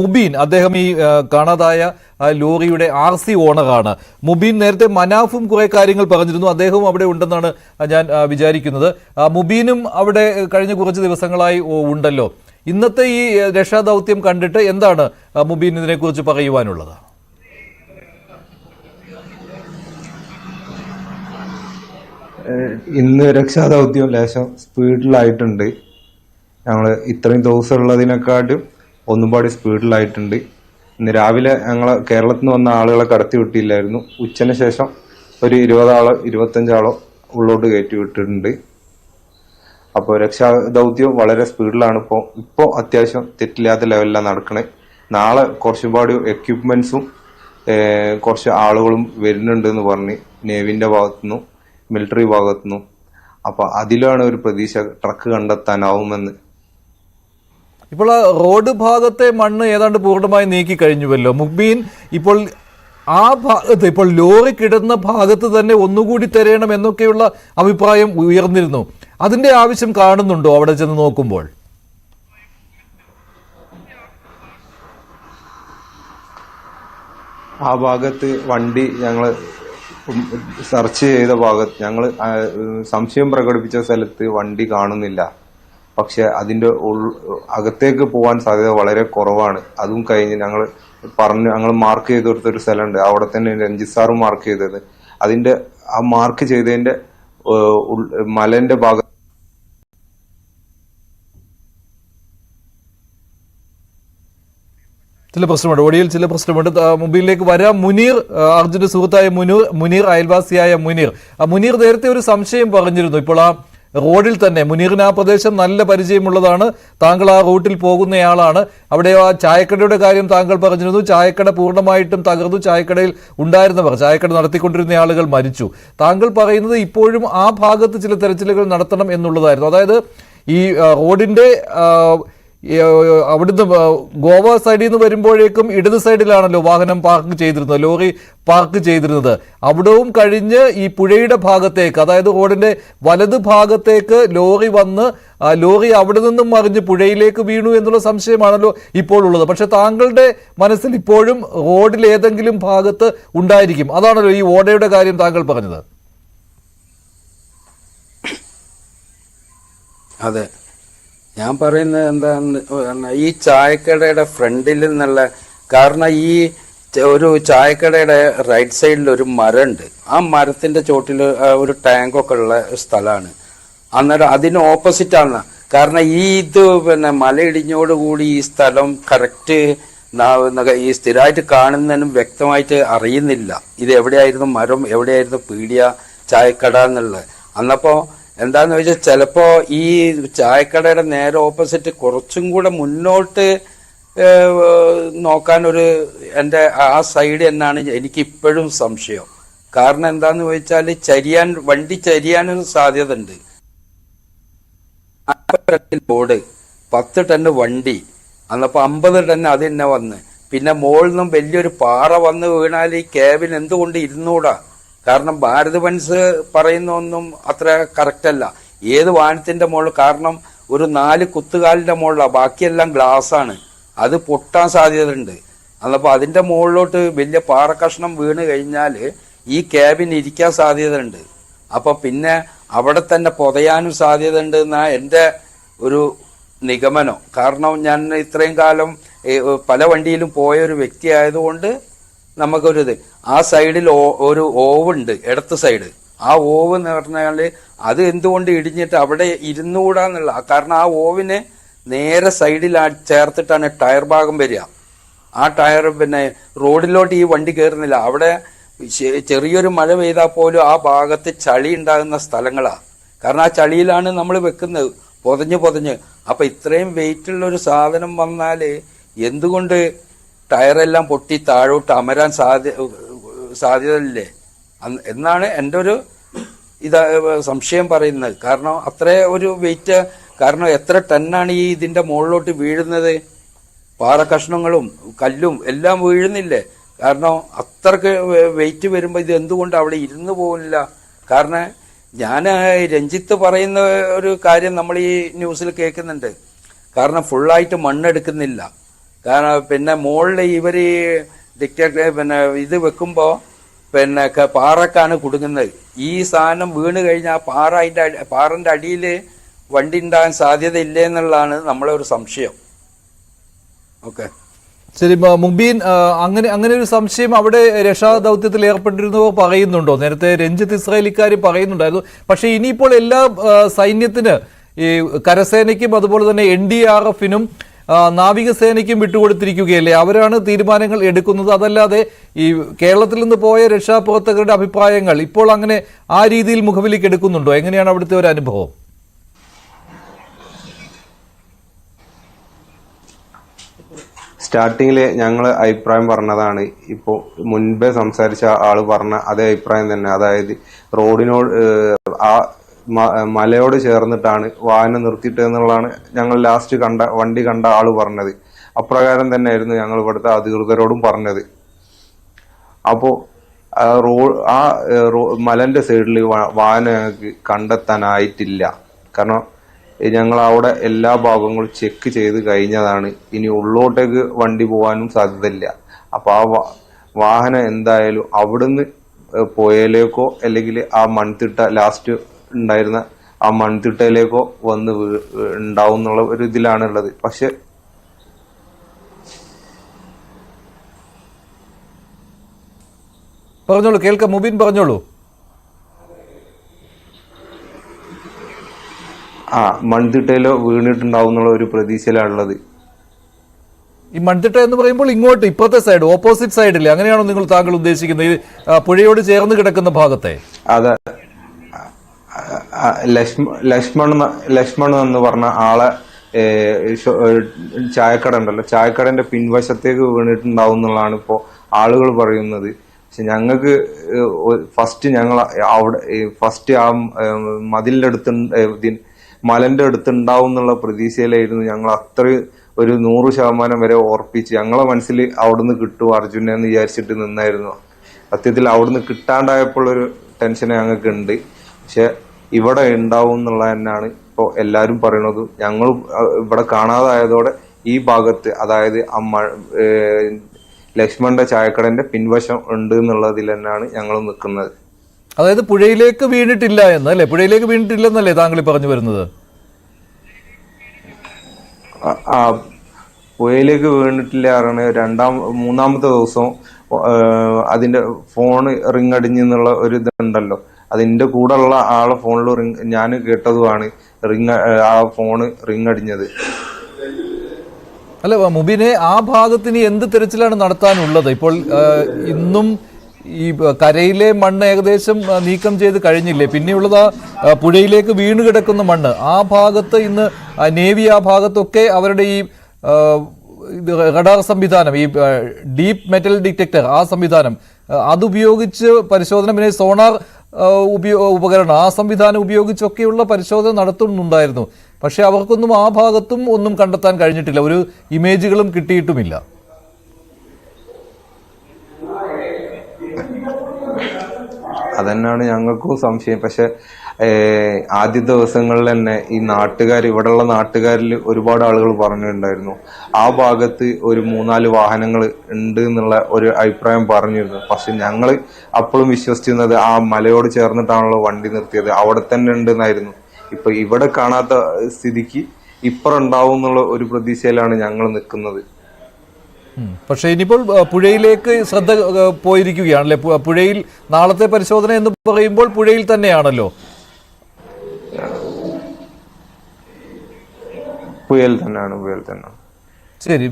മുബീൻ അദ്ദേഹം ഈ കാണാതായ ലോറിയുടെ ആർ സി ഓണറാണ്. മുബീൻ നേരത്തെ മനാഫും കുറെ കാര്യങ്ങൾ പറഞ്ഞിരുന്നു. അദ്ദേഹവും അവിടെ ഉണ്ടെന്നാണ് ഞാൻ വിചാരിക്കുന്നത്. മുബീനും അവിടെ കഴിഞ്ഞ കുറച്ച് ദിവസങ്ങളായി ഉണ്ടല്ലോ. ഇന്നത്തെ ഈ രക്ഷാദൗത്യം കണ്ടിട്ട് എന്താണ് മുബീൻ ഇതിനെക്കുറിച്ച് പറയുവാനുള്ളത്? ഇന്ന് രക്ഷാദൗത്യം ലേശം സ്പീഡിലായിട്ടുണ്ട്. ഞങ്ങൾ ഇത്രയും ദിവസം ഉള്ളതിനെക്കാട്ടും ഒന്നും പാടി സ്പീഡിലായിട്ടുണ്ട്. ഇന്ന് രാവിലെ ഞങ്ങളെ കേരളത്തിൽ നിന്ന് വന്ന ആളുകളെ കടത്തി വിട്ടില്ലായിരുന്നു. ഉച്ചന് ശേഷം ഒരു ഇരുപതാളോ ഇരുപത്തഞ്ചാളോ ഉള്ളോട്ട് കയറ്റി വിട്ടിട്ടുണ്ട്. അപ്പോൾ രക്ഷാദൗത്യം വളരെ സ്പീഡിലാണ് ഇപ്പോൾ ഇപ്പോൾ അത്യാവശ്യം തെറ്റില്ലാത്ത ലെവലിലാണ് നടക്കണേ. നാളെ കുറച്ചുപാട് എക്യുപ്മെന്റ്സും കുറച്ച് ആളുകളും വരുന്നുണ്ട് എന്ന് പറഞ്ഞ് നേവിന്റെ ഭാഗത്തുനിന്നും മിലിറ്ററി ഭാഗത്തുനിന്നും. അപ്പോൾ അതിലാണ് ഒരു പ്രതീക്ഷ ട്രക്ക് കണ്ടെത്താനാവുമെന്ന്. ഇപ്പോൾ റോഡ് ഭാഗത്തെ മണ്ണ് ഏതാണ്ട് പൂർണമായി നീക്കി കഴിഞ്ഞുവല്ലോ. മുബീൻ ഇപ്പോൾ ആ ഭാഗത്ത് ഇപ്പോൾ ലോറി കിടന്ന ഭാഗത്ത് തന്നെ ഒന്നുകൂടി തിരയണം എന്നൊക്കെയുള്ള അഭിപ്രായം ഉയർന്നിരുന്നു. അതിന്റെ ആവശ്യം കാണുന്നുണ്ടോ അവിടെ ചെന്ന് നോക്കുമ്പോൾ? ആ ഭാഗത്ത് വണ്ടി ഞങ്ങൾ സെർച്ച് ചെയ്ത ഭാഗത്ത് ഞങ്ങൾ സംശയം പ്രകടിപ്പിച്ച സ്ഥലത്ത് വണ്ടി കാണുന്നില്ല. പക്ഷെ അതിന്റെ ഉൾ- അകത്തേക്ക് പോകാൻ സാധ്യത വളരെ കുറവാണ്. അതും കഴിഞ്ഞ് ഞങ്ങൾ പറഞ്ഞു ഞങ്ങൾ മാർക്ക് ചെയ്ത് കൊടുത്തൊരു സ്ഥലമുണ്ട്. അവിടെ തന്നെ രഞ്ജിത് സാറും മാർക്ക് ചെയ്തത്. അതിന്റെ ആ മാർക്ക് ഉൾ- മലന്റെ ഭാഗത്ത് ചില പ്രശ്നമുണ്ട്. ഒടിയിൽ ചില പ്രശ്നമുണ്ട്. മുമ്പിലേക്ക് വരാം മുനീർ അർജുന്റെ സുഹൃത്തായ മുനീർ മുനീർ അയൽവാസിയായ മുനീർ. മുനീർ നേരത്തെ ഒരു സംശയം പറഞ്ഞിരുന്നു. ഇപ്പോൾ ആ റോഡിൽ തന്നെ മുനീറിന് ആ പ്രദേശം നല്ല പരിചയമുള്ളതാണ്. താങ്കൾ ആ റൂട്ടിൽ പോകുന്നയാളാണ്. അവിടെ ആ ചായക്കടയുടെ കാര്യം താങ്കൾ പറഞ്ഞിരുന്നു. ചായക്കട പൂർണമായിട്ടും തകർന്നു. ചായക്കടയിൽ ഉണ്ടായിരുന്നവർ ചായക്കട നടത്തിക്കൊണ്ടിരുന്ന ആളുകൾ മരിച്ചു. താങ്കൾ പറയുന്നത് ഇപ്പോഴും ആ ഭാഗത്ത് ചില തെരച്ചിലുകൾ നടത്തണം എന്നുള്ളതായിരുന്നു. അതായത് ഈ റോഡിന്റെ അവിടുന്ന് ഗോവ സൈഡിൽ നിന്ന് വരുമ്പോഴേക്കും ഇടത് സൈഡിലാണല്ലോ വാഹനം പാർക്ക് ചെയ്തിരുന്നത് ലോറി പാർക്ക് ചെയ്തിരുന്നത്. അവിടവും കഴിഞ്ഞ് ഈ പുഴയുടെ ഭാഗത്തേക്ക് അതായത് റോഡിന്റെ വലത് ഭാഗത്തേക്ക് ലോറി വന്ന് ലോറി അവിടെ നിന്നും മറിഞ്ഞ് പുഴയിലേക്ക് വീണു എന്നുള്ള സംശയമാണല്ലോ ഇപ്പോൾ ഉള്ളത്. പക്ഷെ താങ്കളുടെ മനസ്സിൽ ഇപ്പോഴും റോഡിൽ ഏതെങ്കിലും ഭാഗത്ത് ഉണ്ടായിരിക്കും. അതാണല്ലോ ഈ ഓടയുടെ കാര്യം താങ്കൾ പറഞ്ഞത്. അതെ. ഞാൻ പറയുന്നത് എന്താന്ന് ഈ ചായക്കടയുടെ ഫ്രണ്ടിൽ നിന്നുള്ള കാരണം ഈ ഒരു ചായക്കടയുടെ റൈറ്റ് സൈഡിൽ ഒരു മരമുണ്ട്. ആ മരത്തിന്റെ ചോട്ടിൽ ഒരു ടാങ്കൊക്കെ ഉള്ള സ്ഥലമാണ്. അന്നേരം അതിന് ഓപ്പോസിറ്റാണ് കാരണം ഈ ഇത് പിന്നെ മലയിടിഞ്ഞോടുകൂടി ഈ സ്ഥലം കറക്റ്റ് ഈ സ്ഥിരമായിട്ട് കാണുന്നതിനും വ്യക്തമായിട്ട് അറിയുന്നില്ല. ഇത് എവിടെയായിരുന്നു മരം എവിടെയായിരുന്നു പീടിയ ചായക്കട എന്നുള്ളത്. അന്നപ്പോ എന്താന്ന് വെച്ചാൽ ചിലപ്പോ ഈ ചായക്കടയുടെ നേരെ ഓപ്പോസിറ്റ് കുറച്ചും കൂടെ മുന്നോട്ട് നോക്കാൻ ഒരു എന്റെ ആ സൈഡ് എന്നാണ് എനിക്ക് ഇപ്പോഴും സംശയം. കാരണം എന്താന്ന് ചോദിച്ചാൽ ചരിയാൻ വണ്ടി ചരിയാനൊരു സാധ്യത ഉണ്ട് ബോർഡ് പത്ത് ടൺ വണ്ടി അന്നപ്പോ അമ്പത് ടൺ അത് തന്നെ വന്ന്. പിന്നെ മുകളിൽ നിന്നും വലിയൊരു പാറ വന്ന് വീണാൽ ഈ ക്യാബിൻ എന്തുകൊണ്ട് ഇരുന്നൂടാ? കാരണം ഭാരത് ബൻസ് പറയുന്ന ഒന്നും അത്ര കറക്റ്റല്ല ഏത് വാഹനത്തിന്റെ മുകളിൽ കാരണം ഒരു നാല് കുത്തുകാലിന്റെ മുകളിലാണ് ബാക്കിയെല്ലാം ഗ്ലാസ് ആണ്. അത് പൊട്ടാൻ സാധ്യതയുണ്ട്. അന്നപ്പോ അതിന്റെ മുകളിലോട്ട് വലിയ പാറക്കഷ്ണം വീണ് കഴിഞ്ഞാൽ ഈ ക്യാബിൻ ഇരിക്കാൻ സാധ്യതയുണ്ട്. അപ്പോൾ പിന്നെ അവിടെ തന്നെ പൊതയാനും സാധ്യതയുണ്ട് എന്നാ എന്റെ ഒരു നിഗമനം. കാരണം ഞാൻ ഇത്രയും കാലം പല വണ്ടിയിലും പോയ ഒരു വ്യക്തി ആയതുകൊണ്ട് നമുക്കൊരു ഇത് ആ സൈഡിൽ ഒരു ഓവുണ്ട് ഇടത്ത് സൈഡ്. ആ ഓവ് എന്ന് പറഞ്ഞാൽ അത് എന്തുകൊണ്ട് ഇടിഞ്ഞിട്ട് അവിടെ ഇരുന്നുകൂടാന്നുള്ള കാരണം ആ ഓവിനെ നേരെ സൈഡിൽ ചേർത്തിട്ടാണ് ടയർ ഭാഗം വരിക. ആ ടയർ പിന്നെ റോഡിലോട്ട് ഈ വണ്ടി കയറുന്നില്ല അവിടെ ചെറിയൊരു മഴ പെയ്താൽ പോലും ആ ഭാഗത്ത് ചളി ഉണ്ടാകുന്ന സ്ഥലങ്ങളാ. കാരണം ആ ചളിയിലാണ് നമ്മൾ വെക്കുന്നത്. പൊതഞ്ഞ് പൊതഞ്ഞ്. അപ്പൊ ഇത്രയും വെയിറ്റ് ഉള്ള ഒരു സാധനം വന്നാൽ എന്തുകൊണ്ട് ടയറെല്ലാം പൊട്ടി താഴോട്ട് അമരാൻ സാധ്യ സാധ്യതയില്ലേ? എന്നാണ് എന്റെ ഒരു ഇത് സംശയം പറയുന്നത്. കാരണം അത്ര ഒരു വെയിറ്റ് കാരണം എത്ര ടണ്ണാണ് ഈ ഇതിന്റെ മുകളിലോട്ട് വീഴുന്നത്? പാറ കഷ്ണങ്ങളും കല്ലും എല്ലാം വീഴുന്നില്ലേ? കാരണം അത്രയ്ക്ക് വെയിറ്റ് വരുമ്പോൾ ഇത് എന്തുകൊണ്ട് അവിടെ ഇരുന്ന് പോകുന്നില്ല കാരണം ഞാൻ രഞ്ജിത്ത് പറയുന്ന ഒരു കാര്യം നമ്മൾ ഈ ന്യൂസിൽ കേൾക്കുന്നുണ്ട്. കാരണം ഫുള്ളായിട്ട് മണ്ണെടുക്കുന്നില്ല. കാരണം പിന്നെ മുകളിൽ ഇവർ ഡിക്റ്റേറ്റർ പിന്നെ ഇത് വെക്കുമ്പോൾ പിന്നെ പാറക്കാണ് കുടുങ്ങുന്നത്. ഈ സാധനം വീണ് കഴിഞ്ഞാൽ പാറ അതിന്റെ പാറന്റെ അടിയിൽ വണ്ടി ഉണ്ടാകാൻ സാധ്യത ഇല്ലേ എന്നുള്ളതാണ് നമ്മളെ ഒരു സംശയം. ഓക്കെ. ശരി മുബീൻ അങ്ങനെ അങ്ങനെ ഒരു സംശയം അവിടെ രക്ഷാദൗത്യത്തിൽ ഏർപ്പെട്ടിരുന്നവർ പറയുന്നുണ്ടോ? നേരത്തെ രഞ്ജിത്ത് ഇസ്രായേലിക്കാർ പറയുന്നുണ്ടായിരുന്നു. പക്ഷേ ഇനിയിപ്പോൾ എല്ലാ സൈന്യത്തിന് ഈ കരസേനയ്ക്കും അതുപോലെ തന്നെ എൻ ഡി ആർ എഫിനും നാവികസേനയ്ക്കും വിട്ടുകൊടുത്തിരിക്കുകയല്ലേ? അവരാണ് തീരുമാനങ്ങൾ എടുക്കുന്നത്. അതല്ലാതെ ഈ കേരളത്തിൽ നിന്ന് പോയ രക്ഷാപ്രവർത്തകരുടെ അഭിപ്രായങ്ങൾ ഇപ്പോൾ അങ്ങനെ ആ രീതിയിൽ മുഖവിലേക്ക് എടുക്കുന്നുണ്ടോ? എങ്ങനെയാണ് അവിടുത്തെ ഒരു അനുഭവം? സ്റ്റാർട്ടിങ്ങിൽ ഞങ്ങൾ അഭിപ്രായം പറഞ്ഞതാണ്. ഇപ്പോൾ മുൻപേ സംസാരിച്ച ആൾ പറഞ്ഞ അതേ അഭിപ്രായം തന്നെ. അതായത് റോഡിനോട് ആ മലയോട് ചേർന്നിട്ടാണ് വാഹനം നിർത്തിയിട്ട് എന്നുള്ളതാണ് ഞങ്ങൾ ലാസ്റ്റ് കണ്ട വണ്ടി കണ്ട ആൾ പറഞ്ഞത്. അപ്രകാരം തന്നെ ആയിരുന്നു ഞങ്ങൾ ഇവിടുത്തെ അധികൃതരോടും പറഞ്ഞത്. അപ്പോ ആ റോ ആ മലന്റെ സൈഡിൽ വാഹനം ഞങ്ങൾക്ക് കണ്ടെത്താനായിട്ടില്ല. കാരണം ഞങ്ങൾ അവിടെ എല്ലാ ഭാഗങ്ങളും ചെക്ക് ചെയ്ത് കഴിഞ്ഞതാണ്. ഇനി ഉള്ളോട്ടേക്ക് വണ്ടി പോകാനും സാധ്യതയില്ല. അപ്പൊ ആ വാഹനം എന്തായാലും അവിടുന്ന് പോയാലേക്കോ അല്ലെങ്കിൽ ആ മൺതിട്ട ലാസ്റ്റ് ഉണ്ടായിരുന്ന ആ മൺതിട്ടയിലേക്കോ വന്ന് ഉണ്ടാവും എന്നുള്ള ഒരു ഇതിലാണ് ഉള്ളത് പക്ഷെ പറഞ്ഞോളൂ കേൾക്കാം. മുബീൻ പറഞ്ഞോളൂ. ആ മൺതിട്ടയിലോ വീണിട്ടുണ്ടാവും എന്നുള്ള ഒരു പ്രതീക്ഷയിലാണുള്ളത്. ഈ മൺതിട്ട എന്ന് പറയുമ്പോൾ ഇങ്ങോട്ട് ഇപ്പോഴത്തെ സൈഡ് ഓപ്പോസിറ്റ് സൈഡില്ലേ അങ്ങനെയാണോ നിങ്ങൾ താങ്കൾ ഉദ്ദേശിക്കുന്നത്? പുഴയോട് ചേർന്ന് കിടക്കുന്ന ഭാഗത്തെ? അതെ. ലക്ഷ്മൺ ലക്ഷ്മൺ എന്ന് പറഞ്ഞ ആളെ ചായക്കട ഉണ്ടല്ലോ. ചായക്കടന്റെ പിൻവശത്തേക്ക് വീണിട്ടുണ്ടാവും എന്നുള്ളതാണ് ഇപ്പോ ആളുകൾ പറയുന്നത്. പക്ഷെ ഞങ്ങൾക്ക് ഫസ്റ്റ് ഞങ്ങൾ അവിടെ ഫസ്റ്റ് ആ മതിലിന്റെ അടുത്ത് മലന്റെ അടുത്ത് ഉണ്ടാവും എന്നുള്ള പ്രതീക്ഷയിലായിരുന്നു ഞങ്ങൾ അത്രയും ഒരു നൂറ് ശതമാനം വരെ ഓർപ്പിച്ച് ഞങ്ങളെ മനസ്സിൽ അവിടുന്ന് കിട്ടും അർജുനെ എന്ന് വിചാരിച്ചിട്ട് നിന്നായിരുന്നു. സത്യത്തിൽ അവിടുന്ന് കിട്ടാണ്ടായപ്പോൾ ഒരു ടെൻഷൻ ഞങ്ങൾക്ക് ഉണ്ട് പക്ഷെ ഇവിടെ ഉണ്ടാവും എന്നുള്ളത് തന്നെയാണ് ഇപ്പോൾ എല്ലാവരും പറയുന്നത്. ഞങ്ങൾ ഇവിടെ കാണാതായതോടെ ഈ ഭാഗത്ത് അതായത് അമ്മ ലക്ഷ്മണന്റെ ചായക്കടന്റെ പിൻവശം ഉണ്ട് എന്നുള്ളതിൽ തന്നെയാണ് ഞങ്ങൾ നിൽക്കുന്നത്. അതായത് പുഴയിലേക്ക് വീണിട്ടില്ല എന്ന് അല്ലേ? പുഴയിലേക്ക് വീണിട്ടില്ലെന്നല്ലേ താങ്കൾ പറഞ്ഞു വരുന്നത്? ആ- പുഴയിലേക്ക് വീണിട്ടില്ല പറയണ രണ്ടാം മൂന്നാമത്തെ ദിവസം അതിന്റെ ഫോൺ റിങ് അടിഞ്ഞെന്നുള്ള ഒരു ഇതുണ്ടല്ലോ. അതിന്റെ കൂടെ ഉള്ള ആളെ ഫോണിൽ റിങ് ഞാൻ കേട്ടതുമാണ്. റിങ് ആ ഫോണ് റിങ് അടിഞ്ഞത് അല്ല മുബിനെ ആ ഭാഗത്തിന് എന്ത് തിരച്ചിലാണ് നടത്താനുള്ളത്? ഇപ്പോൾ ഇന്നും ഈ കരയിലെ മണ്ണ് ഏകദേശം നീക്കം ചെയ്ത് കഴിഞ്ഞില്ലേ? പിന്നെയുള്ളത് ആ, പുഴയിലേക്ക് വീണ് കിടക്കുന്ന മണ്ണ്. ആ ഭാഗത്ത് ഇന്ന് നേവി ആ ഭാഗത്തൊക്കെ അവരുടെ ഈ റഡാർ സംവിധാനം ഈ ഡീപ് മെറ്റൽ ഡിറ്റക്ടർ ആ സംവിധാനം അതുപയോഗിച്ച് പരിശോധന പിന്നെ സോണാർ ഉപയോ ഉപകരണം ആ സംവിധാനം ഉപയോഗിച്ചൊക്കെയുള്ള പരിശോധന നടത്തുന്നുണ്ടായിരുന്നു. പക്ഷേ അവർക്കൊന്നും ആ ഭാഗത്തും ഒന്നും കണ്ടെത്താൻ കഴിഞ്ഞിട്ടില്ല. ഒരു ഇമേജുകളും കിട്ടിയിട്ടുമില്ല. അതന്നെയാണ് ഞങ്ങൾക്കും സംശയം. പക്ഷെ ആദ്യ ദിവസങ്ങളിൽ തന്നെ ഈ നാട്ടുകാർ ഇവിടെയുള്ള നാട്ടുകാരിൽ ഒരുപാട് ആളുകൾ പറഞ്ഞിട്ടുണ്ടായിരുന്നു. ആ ഭാഗത്ത് ഒരു മൂന്നാൽ വാഹനങ്ങൾ ഉണ്ട് എന്നുള്ള ഒരു അഭിപ്രായം പറഞ്ഞിരുന്നു. പക്ഷെ ഞങ്ങൾ അപ്പോഴും വിശ്വസിച്ചിരുന്നത് ആ മലയോട് ചേർന്നിട്ടാണല്ലോ വണ്ടി നിർത്തിയത്. അവിടെ തന്നെ ഉണ്ടെന്നായിരുന്നു. ഇപ്പൊ ഇവിടെ കാണാത്ത സ്ഥിതിക്ക് ഇപ്പുറം ഉണ്ടാവും എന്നുള്ള ഒരു പ്രതീക്ഷയിലാണ് ഞങ്ങൾ നിൽക്കുന്നത്. പക്ഷെ ഇനിയിപ്പോൾ പുഴയിലേക്ക് ശ്രദ്ധ പോയിരിക്കുകയാണല്ലേ? പുഴയിൽ നാളത്തെ പരിശോധന എന്ന് പറയുമ്പോൾ പുഴയിൽ തന്നെയാണല്ലോ. പുയൽ തന്നെയാണ് പുയൽ തന്നെയാണ്. ശരി